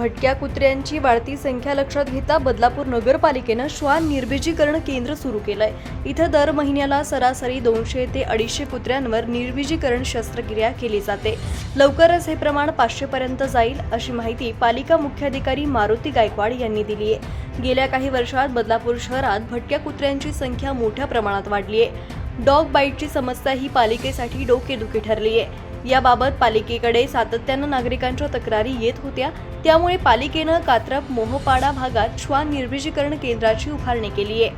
भटक्या कुत्र्यांची वाढती संख्या लक्षात घेता बदलापूर नगरपालिकेनं श्वान निर्बीजीकरण केंद्र सुरू केलंय. इथं दर महिन्याला सरासरी दोनशे ते अडीचशे कुत्र्यांवर निर्बीजीकरण शस्त्रक्रिया केली जाते. लवकरच हे प्रमाण पाचशे पर्यंत जाईल अशी माहिती पालिका मुख्याधिकारी मारुती गायकवाड यांनी दिली आहे गेल्या काही वर्षात बदलापूर शहरात भटक्या कुत्र्यांची संख्या मोठ्या प्रमाणात वाढली आहे डॉग बाईटची समस्या ही पालिकेसाठी डोकेदुखी ठरली आहे याबाबत पालिकेकडे सातत्यानं नागरिकांच्या तक्रारी येत होत्या. त्यामुळे पालिकेनं कात्रप मोहपाडा भागात श्वान निर्भिजीकरण केंद्राची उभारणी केली आहे.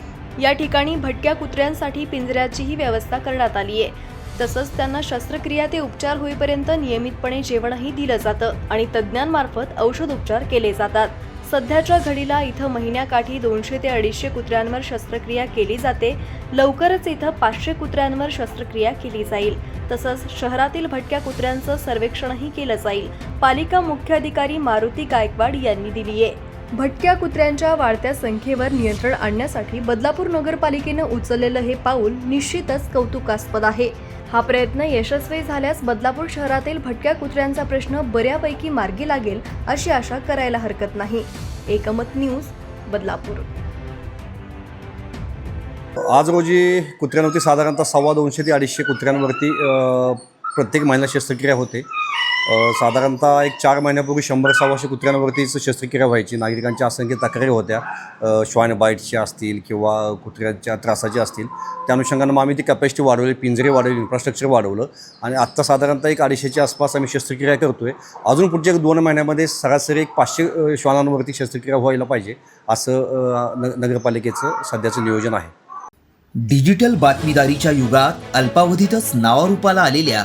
या ठिकाणी भटक्या कुत्र्यांसाठी पिंजऱ्याचीही व्यवस्था करण्यात आली आहे. तसंच त्यांना शस्त्रक्रिया ते उपचार होईपर्यंत नियमितपणे जेवणही दिलं जातं आणि तज्ज्ञांमार्फत औषधोपचार केले जातात. सध्याच्या घडीला इथं महिन्याकाठी दोनशे ते अडीचशे कुत्र्यांवर शस्त्रक्रिया केली जाते. लवकरच इथं पाचशे कुत्र्यांवर शस्त्रक्रिया केली जाईल. तसंच शहरातील भटक्या कुत्र्यांचं सर्वेक्षणही केलं जाईल. पालिका मुख्याधिकारी मारुती गायकवाड यांनी दिली आहे भटक्या कुत्र्यांच्या वाढत्या संख्येवर नियंत्रण आणण्यासाठी बदलापूर नगरपालिकेनं उचललेलं हे पाऊल निश्चितच कौतुकास्पद आहे. हा प्रयत्न यशस्वी झाल्यास बदलापूर शहरातील भटक्या कुत्र्यांचा प्रश्न बऱ्यापैकी मार्गी लागेल अशी आशा करायला हरकत नाही. एकमत न्यूज बदलापूर. आज रोजी कुत्र्यांवरती साधारणतः सव्वा दोनशे ते अडीचशे कुत्र्यांवरती प्रत्येक महिन्यात शस्त्रक्रिया होते. साधारणतः एक चार महिन्यापूर्वी शंभर सव्वाशे कुत्र्यांवरतीच शस्त्रक्रिया व्हायची. नागरिकांच्या असंख्य तक्रारी होत्या. श्वान बाईटच्या असतील किंवा कुत्र्यांच्या त्रासाच्या असतील. त्या अनुषंगानं मग आम्ही ती कॅपॅसिटी वाढवली पिंजरे वाढवली इन्फ्रास्ट्रक्चर वाढवलं. आणि आत्ता साधारणतः एक अडीचशेच्या आसपास आम्ही शस्त्रक्रिया करतो आहे अजून पुढच्या एक दोन महिन्यामध्ये सरासरी एक पाचशे श्वानांवरती शस्त्रक्रिया व्हायला पाहिजे असं न नगरपालिकेचं सध्याचं नियोजन आहे. डिजिटल बातमीदारीच्या युगात अल्पावधीतच नावारूपाला आलेल्या